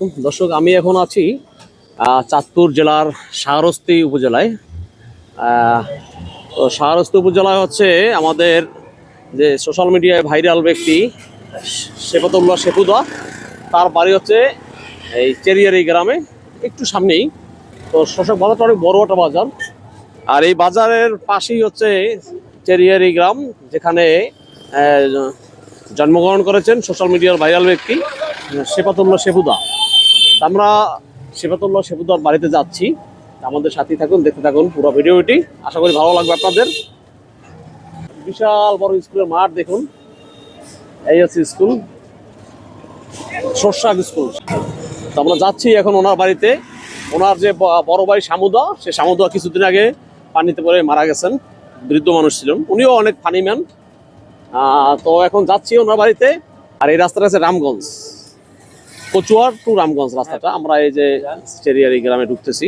দর্শক, আমি এখন আছি চাঁদপুর জেলার শাহরস্তি উপজেলায়। শাহরস্তি উপজেলায় হচ্ছে আমাদের যে সোশ্যাল মিডিয়ায় ভাইরাল ব্যক্তি শেফাতুল্লাহ শেফুদা। তার বাড়ি হচ্ছে এই চেরিয়ারি গ্রামে, একটু সামনেই। তো শোষক বাজারটা অনেক বড় একটা বাজার। আর এই বাজারের পাশেই হচ্ছে চেরিয়ারি গ্রাম, যেখানে জন্মগ্রহণ করেছেন সোশ্যাল মিডিয়ার ভাইরাল ব্যক্তি। শেফাতুল্লাহ তা আমরা শেফাতুল্লাহ শেফুদার বাড়িতে যাচ্ছি। আমাদের সাথেই থাকুন, দেখতে থাকুন পুরো ভিডিওটি। আশা করি ভালো লাগবে আপনাদের। বিশাল বড় স্কুলের মাঠ দেখুন। এই হচ্ছে স্কুল। সর্ষাক স্কুল। তো আমরা যাচ্ছি এখন ওনার বাড়িতে। ওনার যে বড় ভাই শামুদা সে শামুদা কিছুদিন আগে পানিতে পড়ে মারা গেছেন। বৃদ্ধ মানুষ ছিলেন। উনিও অনেক ফানি ম্যান। তো এখন যাচ্ছি ওনার বাড়িতে। আর এই রাস্তাটা আছে রামগঞ্জ। কচুয়ার টু রামগঞ্জ রাস্তাটা। আমরা এই যে চেরিয়ারি গ্রামে ঢুকতেছি।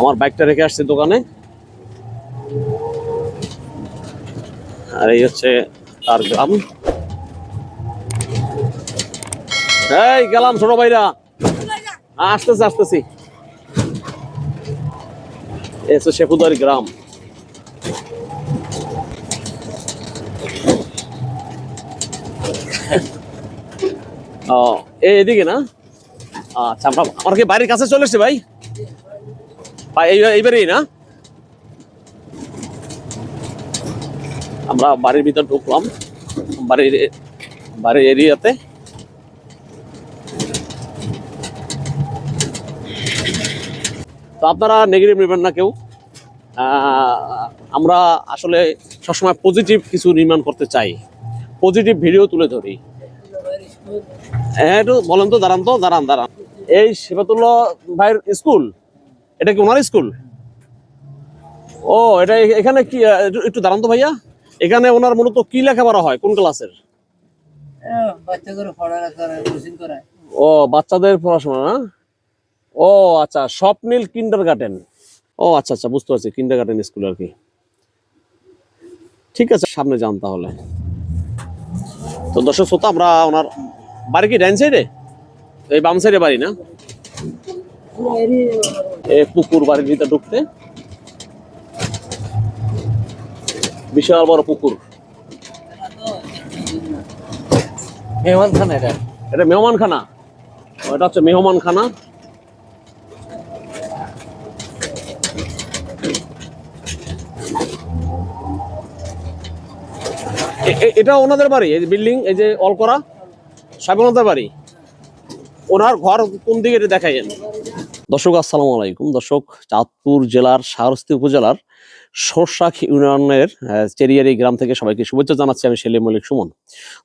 আমার বাইকটা রেখে আসছি দোকানে। আর এই হচ্ছে তার গ্রাম। এই গেলাম ছোট ভাইরা। আসতেছি আসতেছি। হচ্ছে শেফুদারি গ্রাম। ও এদিকে না? আচ্ছা আমরা আমার কি বাড়ির কাছে চলে এসছে ভাই? ভাই, এই এইবারেই না? আমরা বাড়ির ভিতর ঢুকলাম। বাড়ির বাড়ির এরিয়াতে। তো আপনারা নেগেটিভ নেবেন না কেউ। আমরা আসলে সবসময় পজিটিভ কিছু নির্মাণ করতে চাই। পজিটিভ ভিডিও তুলে ধরি। হ্যাঁ একটু বলেন তো দাঁড়ান তো দাঁড়ান দাঁড়ান। এই ভাইয়ের স্কুল এটা কি ওনার স্কুল? ও এটা এখানে কি একটু- দাঁড়ান তো ভাইয়া। এখানে ওনার মূলত কি লেখাপড়া হয় কোন ক্লাসের? ও বাচ্চাদের পড়াশোনা না? ও আচ্ছা স্বপ্নীল কিন্ডার গার্ডেন ও আচ্ছা আচ্ছা বুঝতে পারছি কিন্ডার গার্ডেন স্কুল আর কি। ঠিক আছে সামনে যান তাহলে। তো দর্শক শ্রোতা আমরা ওনার বাড়ি কি ডাইন সাইডে? এই বাম সাইডে বাড়ি না? এ পুকুর বাড়ির ভিতরে ঢুকতে। বিশাল বড় পুকুর। এটা? এটা মেহমান খানা এটা হচ্ছে মেহমান খানা এ- এ- এটা ওনাদের বাড়ি এই যে বিল্ডিং এই যে অল করা? সব ওনাদের বাড়ি। ওনার ঘর কোন দিকে দেখাইয়েন। দর্শক, আসসালামু আলাইকুম। দর্শক, চাঁদপুর জেলার শাহরস্তি উপজেলার সরষাখ ইউনিয়নের চেরিয়ারি গ্রাম থেকে সবাইকে শুভেচ্ছা জানাচ্ছি আমি সেলিম মল্লিক সুমন।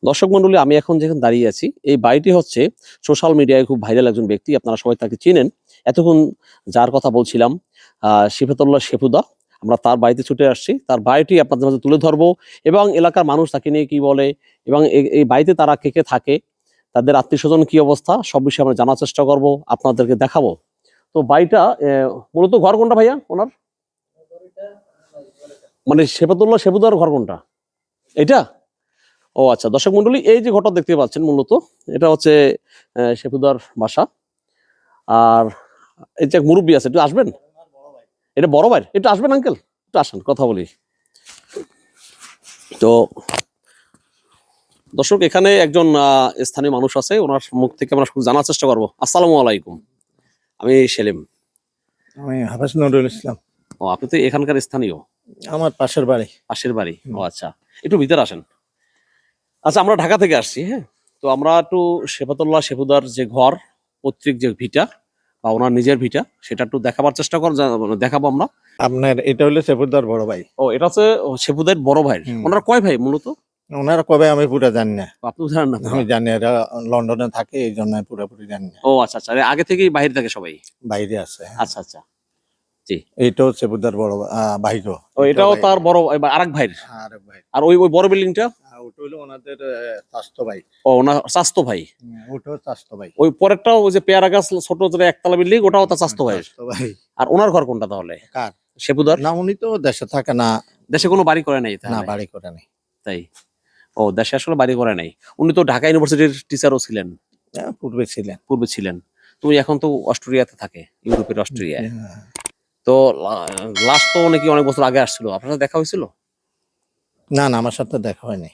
দর্শক মন্ডলী আমি এখন যেখানে দাঁড়িয়ে আছি, এই বাড়িটি হচ্ছে সোশ্যাল মিডিয়ায় খুব ভাইরাল একজন ব্যক্তি। আপনারা সবাই তাকে চিনেন। এতক্ষণ যার কথা বলছিলাম শিফাতুল্লাহ শেফুদা। আমরা তার বাড়িতে ছুটে আসছি। তার বাড়িটি আপনাদের মাঝে তুলে ধরবো এবং এলাকার মানুষ তাকে নিয়ে কি বলে এবং এই বাড়িতে তারা কে কে থাকে তাদের আত্মীয় স্বজন কি অবস্থা? সব বিষয়ে আমরা জানার চেষ্টা করব, আপনাদেরকে দেখাবো। তো বাড়িটা মূলত ঘর কোনটা ভাইয়া ওনার? মানে শেফাতুল্লাহ শেফুদার ঘর কোনটা? এটা ও আচ্ছা দর্শক মন্ডলী, এই যে ঘরটা দেখতে পাচ্ছেন মূলত, এটা হচ্ছে শেফুদার বাসা। আর এই যে এক মুরব্বী আছে, একটু আসবেন? এটা বড় ভাই। একটু আসবেন আঙ্কেল? একটু আসেন, কথা বলি। তো দর্শক এখানে একজন স্থানীয় মানুষ আছে ওনার মুখ থেকে আমরা জানার চেষ্টা করব। আসসালামু আলাইকুম। আমি সেলিম। আমি হাফেজ নুরুল ইসলাম। ও আপনি তো এখানকার স্থানীয়? আমার পাশের বাড়ি। পাশের বাড়ি? ও আচ্ছা। একটু ভিতরে আসেন। আচ্ছা আমরা ঢাকা থেকে আসছি হ্যাঁ? তো আমরা একটু শেফাতুল্লাহ শেফুদার যে ঘর পৈতৃক যে ভিটা বা ওনার নিজের ভিটা সেটা একটু দেখাবার চেষ্টা কর মানে দেখাবো আমরা। আপনার এটা হলো সেপুরদার বড় ভাই। ও এটা হচ্ছে শেফুদের বড় ভাই ওনার কয় ভাই মূলত? ওনারা কবে আমি পুরো জানি না। আপনি জানেন না আমি জানি এরা লন্ডনে থাকে এই জন্য পুরোপুরি জানি না। ও আচ্ছা আচ্ছা আগে থেকেই বাইরে থাকে সবাই? বাইরে আছে আচ্ছা আচ্ছা এইটাও সেপুরদার বড় ভাইরো ও এটাও তার বড় আরেক ভাইয়ের? আর ভাই। আর ওই ওই বড় বিল্ডিংটা? ওটা হলো ওনাদের স্বাস্থ্য ভাই। ও ওনার স্বাস্থ্য ভাই? ওটাও স্বাস্থ্য ভাই। ওই পরেরটাও ওই যে পেয়ারা গাছ ছোট যে একতলা বিল্ডিং ওটাও তার স্বাস্থ্য ভাই? ভাই। আর ওনার ঘর কোনটা তাহলে? কার? শেপুদার না উনি তো দেশে থাকে না। দেশে কোনো বাড়ি করে নাই না বাড়ি করে নেই। তাই। ও দেশে আসলে বাড়ি করে নাই। উনি তো ঢাকা ইউনিভার্সিটির টিচারও ছিলেন। হ্যাঁ, পূর্বে ছিলেন। পূর্বে ছিলেন। তুমি এখন তো অস্ট্রেলিয়াতে থাকে ইউরোপের অস্ট্রেলিয়ায় হ্যাঁ। তো লাস্ট তো নাকি অনেক বছর আগে আসছিল। আপনার সাথে দেখা হয়েছিল? না না আমার সাথে দেখা হয়নি।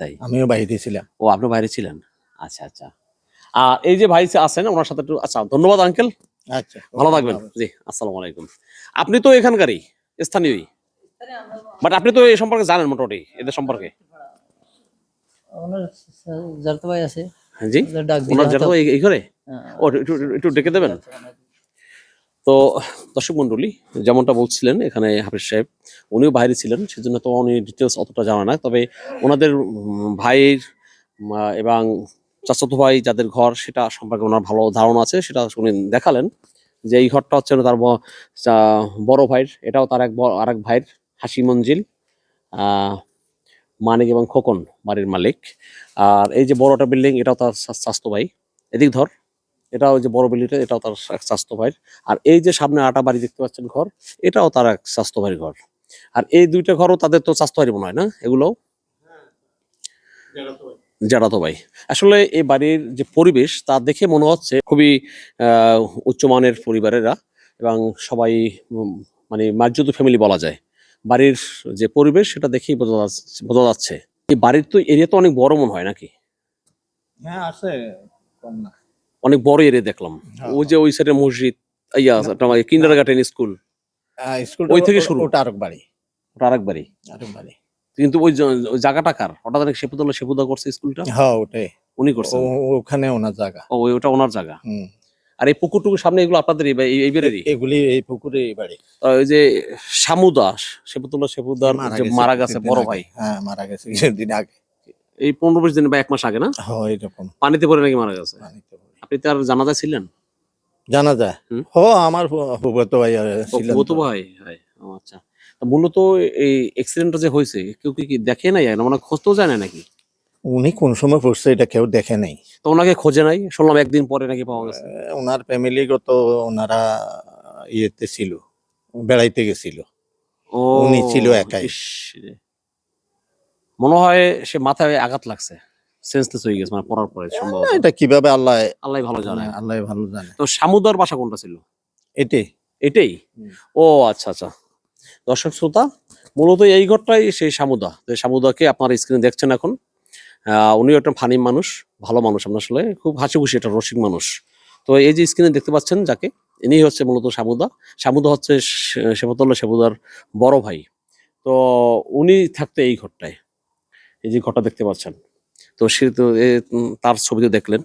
তাই? আমিও বাইরে ছিলাম। ও আপনি বাইরে ছিলেন? আচ্ছা আচ্ছা। আর এই যে ভাই আছেন ওনার সাথে একটু আচ্ছা ধন্যবাদ আঙ্কেল আচ্ছা ভালো থাকবেন। জি আসসালামু আলাইকুম। আপনি তো এখানকারই স্থানীয়ই। বাট আপনি তো এই সম্পর্কে জানেন মোটামুটি এদের সম্পর্কে। ওনার জারতো ভাই আছে। হ্যাঁ জি। ওনার এই- হ্যাঁ, ও একটু ডেকে দেবেন? তো দর্শক মন্ডলী যেমনটা বলছিলেন এখানে হাফিজ সাহেব উনিও বাইরে ছিলেন সেজন্য তো উনি ডিটেলস অতটা জানা না তবে ওনাদের ভাইয়ের এবং চাচাতো ভাই যাদের ঘর সেটা সম্পর্কে ওনার ভালো ধারণা আছে সেটা উনি দেখালেন যে এই ঘরটা হচ্ছে তার বড় ভাইয়ের এটাও তার এক ব- আরেক ভাইয়ের হাসি মঞ্জিল। মানিক এবং খোকন বাড়ির মালিক। আর এই যে বড়টা বিল্ডিং, এটাও তার স্বা- স্বাস্থ্য ভাই। এদিক ধর এটা ওই যে বড় বিল্ডিংটা, এটাও তার এক স্বাস্থ্য ভাইয়ের। আর এই যে সামনে আটা বাড়ি দেখতে পাচ্ছেন ঘর, এটাও তার এক স্বাস্থ্য ভাইয়ের ঘর। আর এই দুইটা ঘরও তাদের তো স্বাস্থ্য ভাই মনে হয় না? এগুলো জারাতো ভাই। আসলে এই বাড়ির যে পরিবেশ, তা দেখে মনে হচ্ছে খুবই উচ্চমানের পরিবারেরা এবং সবাই মানে মার্জিত ফ্যামিলি বলা যায়। বাড়ির যে পরিবেশ সেটা দেখেই বোঝা যাচ্ছে- বোঝা যাচ্ছে। এই বাড়ির তো এরিয়া তো অনেক বড় মনে হয় নাকি? হ্যাঁ আছে কম না। অনেক বড় এরিয়া দেখলাম। হ্যাঁ। ওই যে ওই সাইডে মসজিদ ইয়া কিন্ডার গার্ডেন স্কুল স্কুল ওই থেকে শুরু। ওটা আরেক বাড়ি। ওটা আরেক বাড়ি? আরেক বাড়ি। কিন্তু ওই জায়গাটা কার? হঠাৎ অনেক সেপুদুল্লাহ সেপুদা করছে স্কুলটা হ্যাঁ ওটাই। উনি করছেন? ও- ওখানে ওনার জায়গা। ও ওটা ওনার জায়গা? হুম। আর এই পুকুরটুকু সামনে এগুলো আপনাদের এই বেরেরই এগুলি এই পুকুরে এই বাড়ি ওই যে যে মারা গেছে বড় ভাই। হ্যাঁ মারা গেছে কিছুদিন আগে। এই পনেরো বিশ দিন বা এক মাস আগে না? হ্যাঁ এরকম। পানিতে পড়ে নাকি মারা গেছে। আপনি তার জানাজা ছিলেন? জানা যায়। হুম। আমার ফুবত ভাই আহ, ছিলেন ও তো। তো। ভাই? হয় আচ্ছা। মূলত এই অ্যাক্সিডেন্টটা যে হয়েছে কেউ কি কি দেখে নাই? মানে খুঁজতেও যায় না নাকি? উনি কোন সময় পড়ছে এটা কেউ দেখে নাই। তো ওনাকে খোঁজে নাই? শুনলাম একদিন পরে নাকি পাওয়া গেছে। ওনার ফ্যামিলিগত ওনারা ইয়েতে ছিল বেড়াইতে গেছিল। ও উনি ছিল একাই। ইস রে। মনে হয় সে মাথায় আঘাত লাগছে সেন্সলেস হয়ে গেছে মানে পড়ার পরে সম্ভবত। না, এটা কীভাবে আল্লাহ আল্লাহ ভালো জানে। আল্লাহ ভালো জানে। তো সামুদার বাসা কোনটা ছিল? এটাই এটাই? হুম। ও আচ্ছা আচ্ছা। দর্শক শ্রোতা মূলত এই ঘরটাই সেই সামুদা। যে সামুদাকে আপনার স্ক্রিনে দেখছেন এখন। উনিও একটা ফানি মানুষ, ভালো মানুষ আপনার আসলে, খুব হাসি খুশি একটা রসিক মানুষ। তো এই যে স্ক্রিনে দেখতে পাচ্ছেন যাকে, ইনি হচ্ছে মূলত সামুদা। সামুদা হচ্ছে সেবতল্লা সেবুদার বড় ভাই। তো উনি থাকতে এই ঘরটায়, এই যে ঘরটা দেখতে পাচ্ছেন। তো সে তো তার ছবিতে দেখলেন,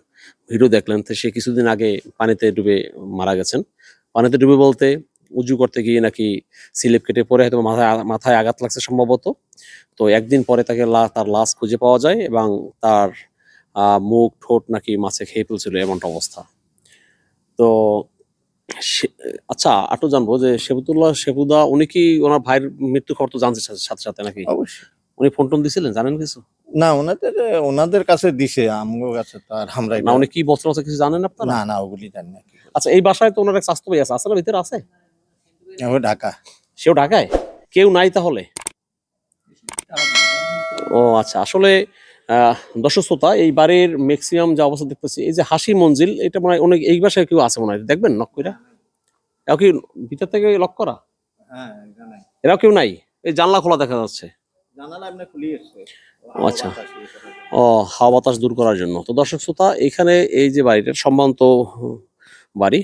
ভিডিও দেখলেন, তো সে কিছুদিন আগে পানিতে ডুবে মারা গেছেন। পানিতে ডুবে বলতে উজু করতে গিয়ে নাকি স্লিপ কেটে পরে হয়তো মাথায় মাথায় আঘাত লাগছে সম্ভবত। তো একদিন পরে তাকে তার লাশ খুঁজে পাওয়া যায় এবং তার মুখ ঠোঁট নাকি মাছে খেয়ে ফেলছিল এমনটা অবস্থা। তো আচ্ছা আটু জানব যে শেবুতুল্লাহ শেবুদা উনি কি ওনার ভাইয়ের মৃত্যু খবর তো জানছে সাথে সাথে নাকি? অবশ্যই। উনি ফোন টোন দিছিলেন? জানেন কিছু? না ওনাদের ওনাদের কাছে দিছে আমগো কাছে তো আর আমরা না উনি কি বস্ত্র আছে কিছু জানেন আপনারা? না না ওগুলি জানি না কি আচ্ছা এই বাসায় তো ওনার এক স্বাস্থ্য ভাই আছে আছে না ভিতরে আছে? ও ঢাকা। সেও ঢাকায়? কেউ নাই তাহলে? ও আচ্ছা আসলে আহ, দর্শক শ্রোতা এই বাড়ির ম্যাক্সিমাম যে অবস্থা দেখতেছি এই যে হাসি মঞ্জিল এটা মনে হয় অনেক এই বাসায় কেউ আছে মনে হয় দেখবেন নক কইরা? এও কি ভিতর থেকে লক করা? হ্যাঁ এরাও কেউ নাই? এই জানলা খোলা দেখা যাচ্ছে। জানালা আপনি ও আচ্ছা। ও হাওয়া বাতাস দূর করার জন্য। তো দর্শক শ্রোতা এখানে এই যে বাড়িটা সম্ভ্রান্ত বাড়ি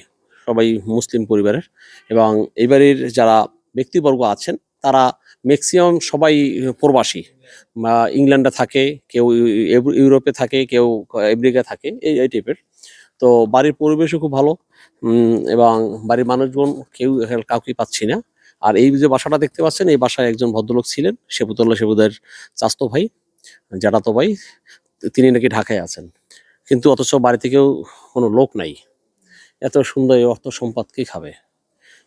সবাই মুসলিম পরিবারের। এবং এই বাড়ির যারা ব্যক্তিবর্গ আছেন, তারা ম্যাক্সিমাম সবাই প্রবাসী। বা ইংল্যান্ডে থাকে, কেউ ইউরোপে থাকে, কেউ আমেরিকা থাকে, এই এই টাইপের তো বাড়ির পরিবেশও খুব ভালো। এবং বাড়ির মানুষজন কেউ কাউকে পাচ্ছি না। আর এই যে বাসাটা দেখতে পাচ্ছেন, এই বাসায় একজন ভদ্রলোক ছিলেন সেবুতল্লা সেবুদের চাস্তো ভাই জ্যাঠাতো ভাই। তিনি নাকি ঢাকায় আছেন। কিন্তু অথচ বাড়িতে কেউ কোনো লোক নাই। এত সুন্দর এই অর্থ সম্পদ কি খাবে?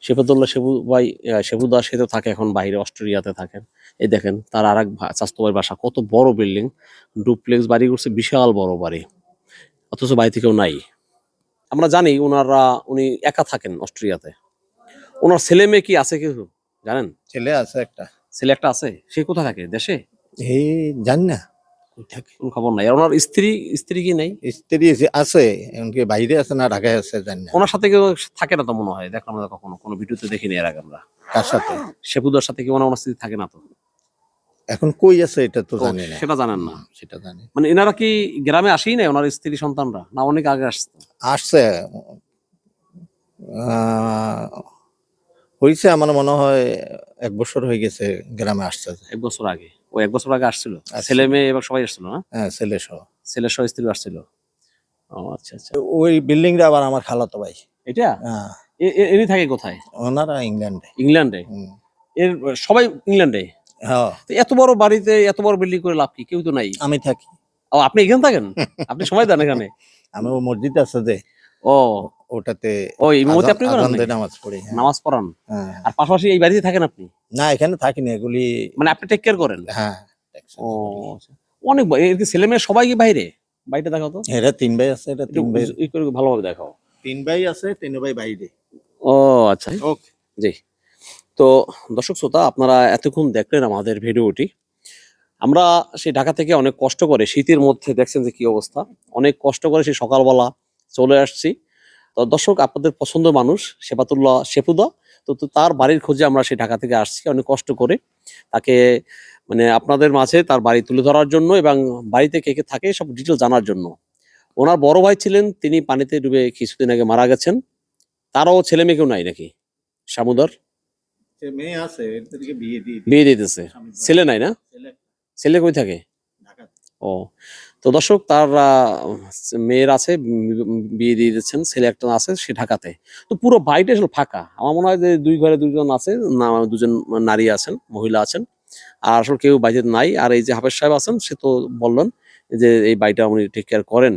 শেফাতুল্লাহ শেবু ভাই শেবুদা সে তো থাকে এখন বাইরে অস্ট্রেলিয়াতে থাকেন। এই দেখেন তার আর এক চাস্তো বাসা কত বড় বিল্ডিং। ডুপ্লেক্স বাড়ি করছে বিশাল বড় বাড়ি। অথচ বাড়িতে কেউ নাই। আমরা জানি ওনারা উনি একা থাকেন অস্ট্রেলিয়াতে। ওনার ছেলে মেয়ে কি আছে কিছু জানেন? ছেলে আছে একটা। ছেলে একটা আছে? সে কোথায় থাকে? দেশে? এই জানি না। থাকে। কোন খবর নাই। ওনার স্ত্রী স্ত্রী কি নেই? স্ত্রী আছে- আছে এমনকি বাইরে আছে না ঢাকায় আছে জানি না। ওনার সাথে কেউ থাকে না তো মনে হয় দেখলাম না কখনো কোনো ভিডিওতে দেখিনি এর আগে আমরা। কার সাথে? শেপুদার সাথে কি ওনার ওনার স্ত্রী থাকে না তো? এখন কই আছে এটা তো ও, জানি না। সেটা জানেন না। সেটা জানি। মানে এনারা কি গ্রামে আসেই নাই ওনার স্ত্রী সন্তানরা? না অনেক আগে আসতো আসছে। আহ, হয়েছে আমার মনে হয় এক বছর হয়ে গেছে গ্রামে আসছে। এক বছর আগে? ও এক বছর আগে আসছিল। ছেলে মেয়ে এবার সবাই আসছিল না? হ্যাঁ ছেলে সহ। ছেলে সহ স্ত্রী আসছিল। ও আচ্ছা আচ্ছা। ওই বিল্ডিংটা আবার আমার খালাতো ভাই। এটা? হ্যাঁ। থাকে কোথায়? ওনারা ইংল্যান্ডে। ইংল্যান্ডে? এর সবাই ইংল্যান্ডে? হ্যাঁ। এত বড় বাড়িতে এত বড় বিল্ডিং করে লাভ কি? কেউ তো নাই। আমি থাকি। ও আপনি এখানে থাকেন? আপনি সময় দেন এখানে? আমি ও মসজিদ আছে যে। ও ওটাতে ও এই মুহূর্তে আপনি করেন নামাজ পড়ি হ্যাঁ। নামাজ পড়ান? হ্যাঁ। আর পাশাপাশি এই বাড়িতে থাকেন আপনি? না এখানে থাকিনি এগুলি মানে আপনি টেক কেয়ার করেন? হ্যাঁ ও আচ্ছা। অনেক ছেলে মেয়ে সবাই কি বাইরে? বাইরে দেখাও তো? এরা তিন ভাই আছে এটা তিন ভাই। করে ভালোভাবে দেখাও। তিন ভাই আছে তিন ভাই বাইরে। ও আচ্ছা। ওকে। জি। তো দর্শক শ্রোতা আপনারা এতক্ষণ দেখলেন আমাদের ভিডিওটি। আমরা সেই ঢাকা থেকে অনেক কষ্ট করে শীতের মধ্যে দেখছেন যে কি অবস্থা। অনেক কষ্ট করে সেই সকালবেলা চলে আসছি। তো দর্শক আপনাদের পছন্দ মানুষ সেপাতুল্লাহ শেফুদা। তো তার বাড়ির খোঁজে আমরা সেই ঢাকা থেকে আসছি অনেক কষ্ট করে। তাকে মানে আপনাদের মাঝে তার বাড়ি তুলে ধরার জন্য এবং বাড়িতে কে কে থাকে সব ডিটেল জানার জন্য। ওনার বড় ভাই ছিলেন তিনি পানিতে ডুবে কিছুদিন আগে মারা গেছেন। তারও ছেলে মেয়ে কেউ নাই নাকি? সামুদার? বিয়ে দিয়ে দিতেছে। ছেলে নাই না? ছেলে। ছেলে কই থাকে? ও। তো দর্শক, তার মেয়ের আছে, বিয়ে দিয়ে দিচ্ছেন ছেলে একটা আছে, সে ঢাকাতে। তো পুরো বাড়িটা আসলে ফাঁকা। আমার মনে হয় যে দুই ঘরে দুজন আছে, না, দুজন নারী আছেন, মহিলা আছেন। আর আসলে কেউ বাড়িতে নাই। আর এই যে হাফেজ সাহেব আছেন, সে তো বললেন যে এই বাড়িটা উনি টেক কেয়ার করেন।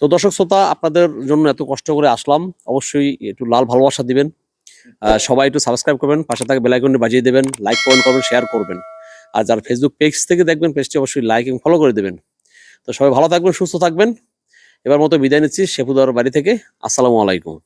তো দর্শক, শ্রোতা, আপনাদের জন্য এত কষ্ট করে আসলাম। অবশ্যই একটু লাল ভালোবাসা দিবেন। সবাই একটু সাবস্ক্রাইব করবেন, পাশে থাকা বেলাইকনটি বাজিয়ে দেবেন লাইক কমেন্ট করবেন শেয়ার করবেন। আর যারা ফেসবুক পেজ থেকে দেখবেন পেজটি অবশ্যই লাইক এবং ফলো করে দেবেন। তো সবাই ভালো থাকবেন, সুস্থ থাকবেন। এবার মতো বিদায় নিচ্ছি, শেফুদার বাড়ি থেকে। আসসালামু আলাইকুম।